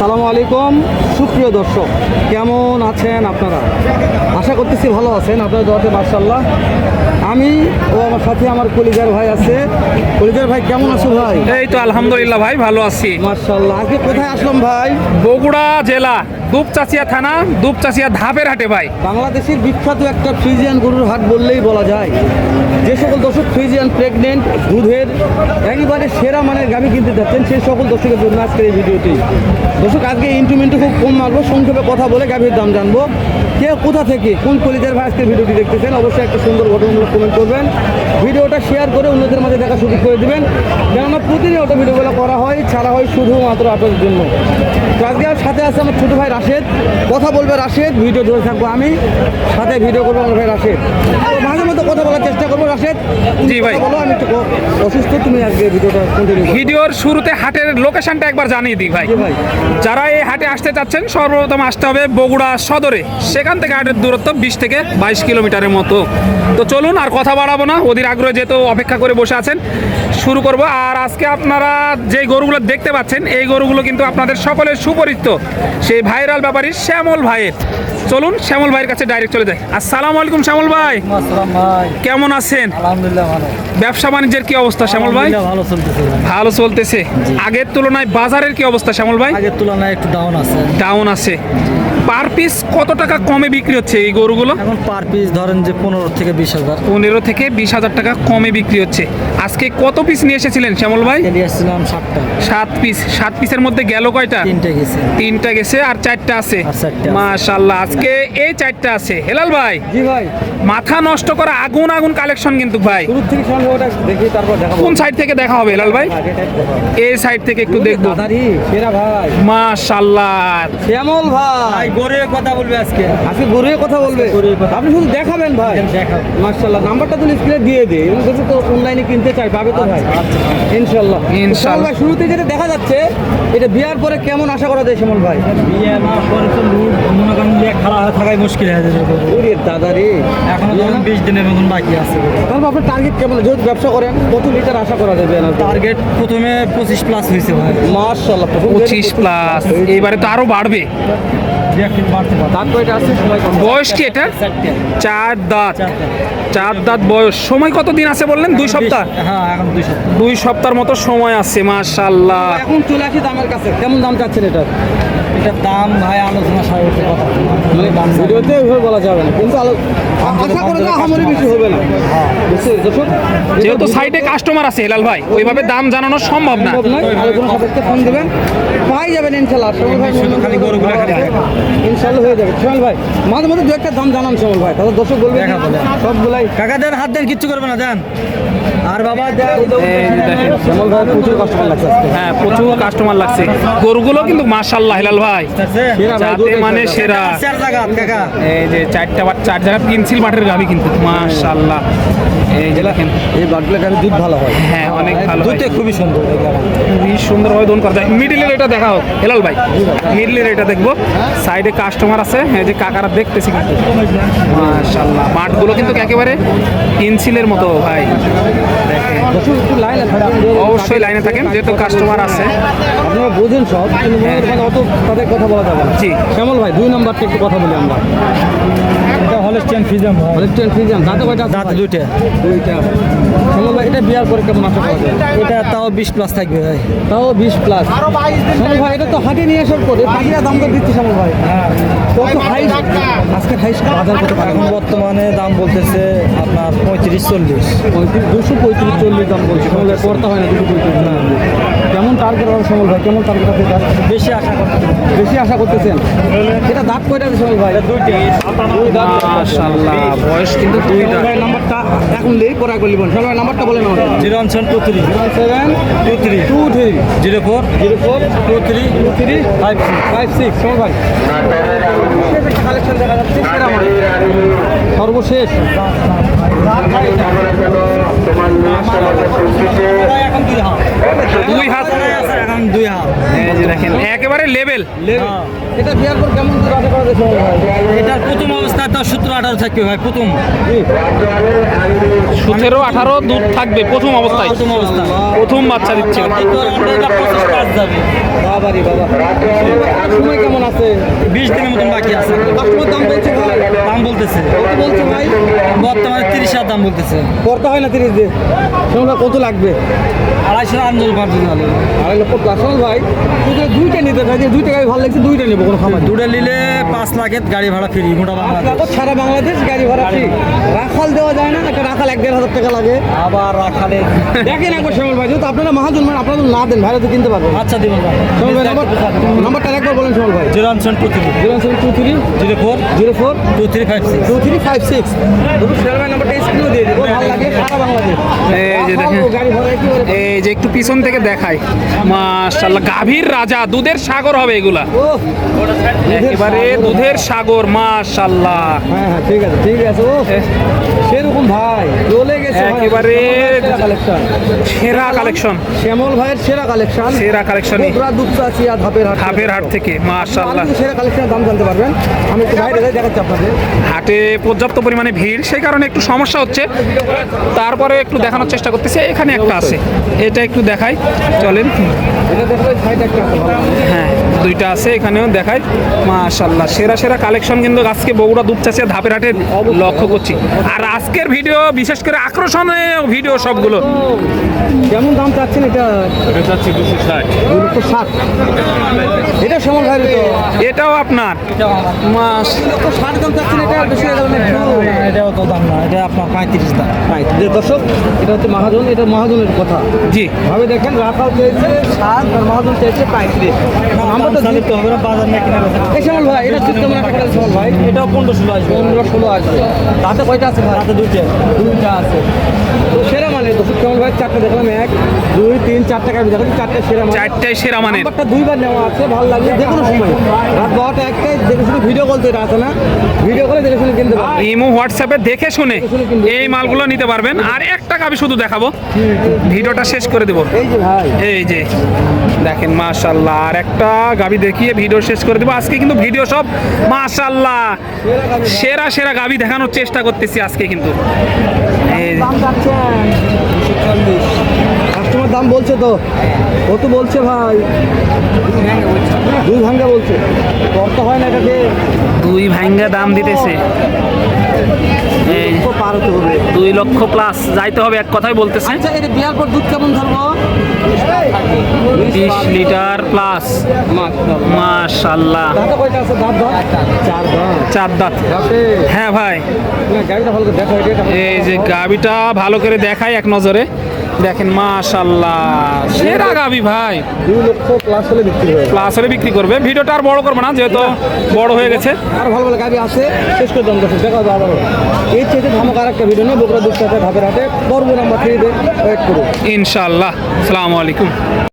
আসসালামু আলাইকুম। সুপ্রিয় দর্শক কেমন আছেন আপনারা? আশা করতেছি ভালো আছেন আপনার দোয়াতে মার্শাল্লাহ আমি ও আমার সাথে আমার কলিজার ভাই আছে। কলিজার ভাই কেমন আছো ভাই? এই তো আলহামদুলিল্লাহ ভাই ভালো আছি। মার্শাল্লাহ আজকে কোথায় আসলাম ভাই? বগুড়া জেলা। দুপচাচিয়া থানা, দুপচাচিয়া ধাপের হাটে ভাই। বাংলাদেশের বিখ্যাত একটা ফ্রিজিয়ান গরুর হাট বললেই বলা যায়। যে সকল দর্শক ফ্রিজিয়ান, প্রেগনেন্ট, দুধের, একেবারে সেরা মানের গাভি কিনতে যাচ্ছেন, সেই সকল দর্শকের জন্য আজকের এই ভিডিওটি। দর্শক, আজকে ইন্টুমেন্টু খুব কম মারবো, সংক্ষেপে কথা বলে গাভির দাম জানব। কে কোথা থেকে, কোন কলিজার ভাই আজকের ভিডিওটি দেখতেছেন, অবশ্যই একটা সুন্দর ঘটনামূলক কমেন্ট করবেন। ভিডিওটা শেয়ার করে অন্যদের মাঝে দেখা সুযোগ করে দেবেন। কেননা প্রতিনিয়ত ভিডিওগুলো করা হয়, ছাড়া হয় শুধুমাত্র আপনাদের জন্য। আমার সাথে আছে আমার ছোটো ভাই রাশেদ। কথা বলবে রাশেদ ভিডিও ধরে থাকব আমি। সাথে ভিডিও করব আমার ভাই রাশেদ। মাঝে মধ্যে কথা বলার চেষ্টা করব রাশেদ। জি ভাই। বলো আমি একটু অসুস্থ তুমি আজকে ভিডিওটা কন্টিনিউ ভিডিওর শুরুতে হাটের লোকেশনটা একবার জানিয়ে দিই ভাই। ভাই। যারা এই হাটে আসতে চাচ্ছেন সর্বপ্রথম আসতে হবে বগুড়া সদরে। সেখান থেকে হাটের দূরত্ব বিশ থেকে বাইশ কিলোমিটারের মতো। তো চলুন আর কথা বাড়াবো না। ওদের আগ্রহে যেহেতু অপেক্ষা করে বসে আছেন শুরু করব। আর আজকে আপনারা যে গরুগুলো দেখতে পাচ্ছেন এই গরুগুলো কিন্তু আপনাদের সকলের সুপরিচিত সেই ভাইরাল ব্যাপারী শ্যামল ভাইয়ের। চলুন শ্যামল ভাইয়ের কাছে ডাইরেক্ট চলে যাই। আসসালামু আলাইকুম শ্যামল ভাই। কেমন আছেন? আলহামদুলিল্লাহ ভালো। ব্যবসা বাণিজ্যের কি অবস্থা শ্যামল ভাই? ভালো চলতেছে ভালো চলতেছে। আগের তুলনায় বাজারের কি অবস্থা শ্যামল ভাই? আগের তুলনায় একটু ডাউন আছে। ডাউন আছে। পার পিস কত টাকা কমে বিক্রি হচ্ছে এই গরুগুলো? এখন পার পিস ধরেন যে পনেরো থেকে বিশ হাজার। পনেরো থেকে বিশ হাজার টাকা কমে বিক্রি হচ্ছে। আজকে কত পিস নিয়ে এসেছিলেন শ্যামল ভাই? নিয়ে আসছিলাম সাতটা। সাত পিস। সাত পিসের মধ্যে গেল কয়টা? তিনটে গেছে। তিনটা গেছে আর চারটা আছে। মাশাল্লাহ আজকে এই চারটা আছে। হেলাল ভাই জি ভাই। মাথা নষ্ট করা আগুন আগুন কালেকশন কিন্তু ভাই। দেখি তারপর কোন সাইড থেকে দেখা হবে হেলাল ভাই? এই সাইড থেকে একটু দেখব। ভাই। মাশাল্লাহ শ্যামল ভাই। গরুর কথা বলবে আজকে। আজকে গরুয়ে কথা বলবে। আপনি শুধু দেখাবেন ভাই। মার্শাল্লাহ নাম্বারটা তো স্ক্রিনে দিয়ে দে এবং যদি তো অনলাইনে কিনতে চাই পাবে তো ভাই। ইনশাল্লাহ ইনশাল্লাহ। শুরুতে যেটা দেখা যাচ্ছে এটা বিয়ার পরে কেমন আশা করা যায় শ্যামল ভাই? বিয়ে না করে তো লুট মনে করেন যে খাড়া হয়ে থাকাই মুশকিল হয়ে যাবে ওরে দাদা রে। এখনও ধরেন বিশ দিনের মতন বাকি আছে। তারপর আপনার টার্গেট কেমন? যেহেতু ব্যবসা করেন কত লিটার আশা করা যাবে না টার্গেট প্রথমে পঁচিশ প্লাস হয়েছে ভাই। মার্শাল্লাহ পঁচিশ প্লাস এবারে তো আরও বাড়বে। বয়স কি এটা চার দাঁত। চার দাঁত। বয়স। সময় কত দিন আছে বললেন? দুই হ্যাঁ দুই সপ্তাহ। দুই সপ্তাহের মতো সময় আছে মাশাল্লাহ এখন চলে আসি দামের কাছে। কেমন দাম চাচ্ছেন এটা এটার দাম ভাই আলোচনা সাহিত্যে কথা দাম ভিডিওতে ওইভাবে বলা যাবে না কিন্তু আলো- আশা করে না আমারই বেশি হবে না। যেহেতু সাইডে কাস্টমার আছে হেলাল ভাই ওইভাবে দাম জানানো সম্ভব না। আলোচনা সাপেক্ষে ফোন দেবেন। পাই যাবেন ইনশাল্লাহ। ভাই শুধু খালি গরুগুলো খালি ইনশাল্লাহ হয়ে যাবে। সোহেল ভাই মাঝে মধ্যে দু একটা দাম জানান সোহেল ভাই। তাহলে দর্শক বলবে দেখাবো, দেখাবো। সবগুলাই কাকা দেন হাত দেন কিচ্ছু করবে না দেন। আর বাবা শ্যামল ভাই প্রচুর কাস্টমার লাগছে হ্যাঁ প্রচুর কাস্টমার লাগছে। গরুগুলো কিন্তু মাশাল্লাহ হেলাল ভাই। ভাই, যাতে মানে সেরা। চার জায়গা কাকা। এই যে চারটা বা চার জায়গা পেন্সিল মাঠের গাবি কিন্তু মাশাল্লাহ এই যে দেখেন। এই বাটগুলো গাড়ি দুধ ভালো হয়। হ্যাঁ অনেক ভালো হয়। খুবই সুন্দর খুবই সুন্দরভাবে দোন করা যায়। মিডিলের এটা দেখা হোক হেলাল ভাই। মিডিলের এটা দেখব। সাইডে কাস্টমার আছে হ্যাঁ যে কাকারা দেখতেছি কিন্তু। মাশাল্লাহ মাঠগুলো কিন্তু একেবারে পেন্সিলের মতো ভাই। অবশ্যই লাইনে থাকেন যেহেতু কাস্টমার আছে। আপনারা বোঝেন সব মনের মানে অত তাদের কথা বলা যাবে জি। শ্যামল ভাই দুই নম্বরটা একটু কথা বলি আমরা। এটা হলস্টেন ফ্রিজাম দাঁতে কয়টা দাঁত দুইটা। দুইটা। এটা বিয়ার কেমন আশা করা যায়? এটা তাও বিশ প্লাস থাকবে ভাই। তাও বিশ প্লাস ভাই এটা তো হাটে নিয়ে আসার পরে পাখিরা দাম দর দিচ্ছে শ্যামল ভাই। কত হাই আজকে হাই বাজার কত এখন বর্তমানে দাম বলতেছে আপনার পঁয়ত্রিশ চল্লিশ। পঁয়ত্রিশ দুশো পঁয়ত্রিশ চল্লিশ দাম বলছে। শ্যামল করতে হয় না দুশো পঁয়ত্রিশ। না। কেমন টার্গেট হবে শ্যামল ভাই? কেমন টার্গেট আছে বেশি আশা করতে বেশি আশা করতেছেন? এটা দাঁত কয়টা আছে শ্যামল ভাই? দুই দাঁত মাশাল্লাহ বয়স কিন্তু দুই দাঁত নাম্বারটা এখন লেই পরে একবার লিখুন। শ্যামল নাম্বারটা বলেন আমাদের zero one seven two three. Seven two three. Two three. Zero four. Zero four. Two three. Two three. Five six. Five six. Shyamal ভাই। কালেকশন দেখা যাচ্ছে সর্বশেষ। দুই হাত। দুই এখন দুই হাত। এই যে দেখেন একেবারে লেভেল হ্যাঁ। এটা পর কেমন করা এটার প্রথম অবস্থায় তার সূত্র আঠারো থাকবে ভাই প্রথম। সতেরো আঠারো দুধ থাকবে প্রথম অবস্থায়। প্রথম অবস্থা। প্রথম বাচ্চা দিচ্ছে। বাবারি বাবা। সময় কেমন আছে? বিশ দিনের মতন বাকি আছে। কাস্টমার দাম বলছে ভাই দাম বলতেছে। কত বলছে ভাই? বর্তমানে তিরিশ হাজার দাম বলতেছে। করতে হয় না তিরিশ দিয়ে সেগুলো কত লাগবে? আড়াইশো আন্দোলন পার্টি হলে আড়াই লক্ষ ভাই তুই দুইটা নিতে চাই যে দুইটা গাড়ি ভালো লাগছে দুইটা নেব কোনো খাবার দুটো নিলে পাঁচ লাখের গাড়ি ভাড়া ফ্রি গোটা বাংলাদেশ। সারা বাংলাদেশ গাড়ি ভাড়া ফ্রি রাখাল দেওয়া যায় না একটা রাখাল এক দেড় হাজার টাকা লাগে। আবার রাখালে। দেখেন একবার শ্যামল ভাই যেহেতু আপনারা মহাজন মানে আপনারা না দেন ভাইরা তো কিনতে পারবেন আচ্ছা দিবেন ভাই। শ্যামল ভাই নাম্বার নাম্বারটা একবার বলেন শ্যামল ভাই। Zero one seven two three. Zero seven two three. Zero four. Zero four. Two three five six. Two three five six. ধরুন শ্যামল ভাই নাম্বারটা স্ক্রিনে দিয়ে দেবো ভালো লাগে সারা বাংলাদেশ। এই যে দেখেন। এই একটু পিছন থেকে দেখাই। গাভীর রাজা দুধের সাগর হবে এগুলা। ও। একেবারে দুধের সাগর। মাশাল্লাহ হ্যাঁ হ্যাঁ ঠিক আছে ঠিক আছে ও। ভাই। চলে গেছে। একেবারে কালেকশন সেরা কালেকশন শ্যামল ভাইয়ের সেরা কালেকশন সেরা দুপচাচিয়া ধাপের হাট হাট থেকে সেরা কালেকশনের দাম জানতে পারবেন। আমি একটু বাইরে যাই দেখাচ্ছি আপনাদের। হাটে পর্যাপ্ত পরিমাণে ভিড় সেই কারণে একটু সমস্যা হচ্ছে। তারপরে একটু দেখানোর চেষ্টা করতেছি এখানে একটা আছে। এটা একটু দেখাই। চলেন। হ্যাঁ দুইটা আছে এখানেও দেখাই। মাশাল্লাহ সেরা সেরা কালেকশন কিন্তু আজকে বগুড়া দুপচাচিয়া ধাপের হাটের লক্ষ্য করছি। আর আজকের ভিডিও বিশেষ করে আকর্ষণীয় ভিডিও সবগুলো। কেমন দাম চাচ্ছেন এটা? এটা চাচ্ছি দুশো ষাট। লক্ষ ষাট। এটা শ্যামল ভাইয়ের তো। এটাও আপনার? মাস ষাট দাম চাচ্ছেন এটা বেশি হয়ে গেল এটাও তো দাম না এটা আপনার পঁয়ত্রিশ দাম। দর্শক এটা হচ্ছে মহাজন এটা মহাজনের কথা। জি। ভাবে দেখেন রাখাল চেয়েছে ষাট আর মহাজন চেয়েছে পঁয়ত্রিশ। আমরা তো তো হবে বাজার নিয়ে কিনে এই শ্যামল ভাই এটা ঠিক কেমন একটা ভাই। এটাও পনেরো ষোলো আসবে। পনেরো ষোলো আসবে। তাতে কয়টা আছে ভাই? তাতে দুইটা। দুইটা আছে। তো মানে তো কেমন ভাই? চারটে দেখলাম এক দুই তিন চারটে গাড়ি দেখলাম চারটে সেরা মানে চারটায় সেরা মানের। নাম্বারটা দুইবার নেওয়া আছে ভালো লাগবে যে কোনো সময়। রাত বারোটা একটাই দেখে শুনে ভিডিও কল তো এটা আছে না? ভিডিও করে দেখে শুনে কিনতে পারবে ইমো হোয়াটসঅ্যাপে দেখে শুনে এই মালগুলো নিতে পারবেন। আর একটা গাবি শুধু দেখাবো। ভিডিওটা শেষ করে দেবো। এই যে ভাই। এই যে দেখেন মাশাল্লাহ আর একটা গাবি দেখিয়ে ভিডিও শেষ করে দেবো। আজকে কিন্তু ভিডিও সব মাশাল্লাহ সেরা সেরা গাবি দেখানোর চেষ্টা করতেছি আজকে কিন্তু। এই কাস্টমার দাম বলছে তো। ও তো বলছে ভাই। দুই ভাঙ্গা বলছে। কত হয় না এটাকে। দুই ভাঙ্গা দাম দিতেছে। তো পার হতে হবে। দুই লক্ষ প্লাস যাইতে হবে এক কথাই বলতেছে। আচ্ছা এটা বিয়ার পর দুধ কেমন ধরবো? বিশ লিটার প্লাস মাশাল্লাহ। চার দাঁত। হ্যাঁ ভাই। এই যে গাবিটা ভালো করে দেখায় এক নজরে। দেখেন মাশাল্লাহ। সেরা গাবি ভাই। দুই লক্ষ প্লাস হলে বিক্রি হবে প্লাস হলে বিক্রি করবে। ভিডিওটা আর বড় করব না যেহেতু বড় হয়ে গেছে। আর ভালো ভালো গাড়ি আছে। শেষ করে দাম দেখা আবারও। এই চেয়ে ধামক আর একটা ভিডিও নিয়ে বগুড়া দুধ ধাপের হাটে পর্ব নাম্বার থ্রিতে ওয়েট করুন। ইনশাল্লাহ। আসসালামু আলাইকুম।